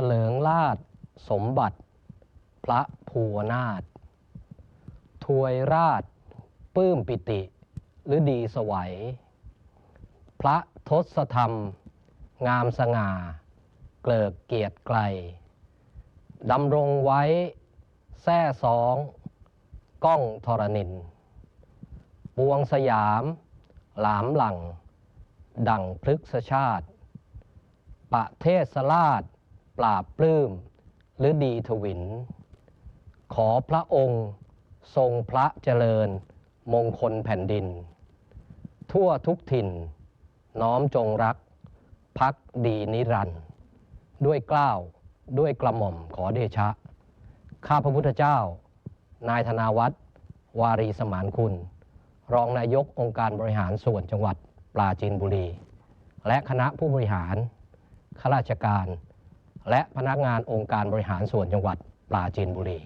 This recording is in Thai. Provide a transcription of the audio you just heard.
ถลิงราชสมบัติ พระภูวนาถถวยราชปื้มปิติหรือดีสวัย พระทศธรรม งามสง่า เกลิกเกียรติไกลดำรงไว้แท่สอง ก้องทรนิน ปวงสยาม หลามหลัง ดั่งพฤกษชาติ ประเทศราช ปราบปลื้มหรือดีทวิน ขอพระองค์ทรงพระเจริญ มงคลแผ่นดิน ทั่วทุกถิ่น น้อมจงรัก พักดีนิรันด์ด้วยเกล้าวด้วยกระหม่อมขอเดชะ ข้าพระพุทธเจ้า นายธนาวัฒน์วารีสมานคุณ รองนายกองค์การบริหารส่วนจังหวัดปราจีนบุรี และคณะผู้บริหารข้าราชการ และพนักงานองค์การบริหารส่วนจังหวัดปราจีนบุรี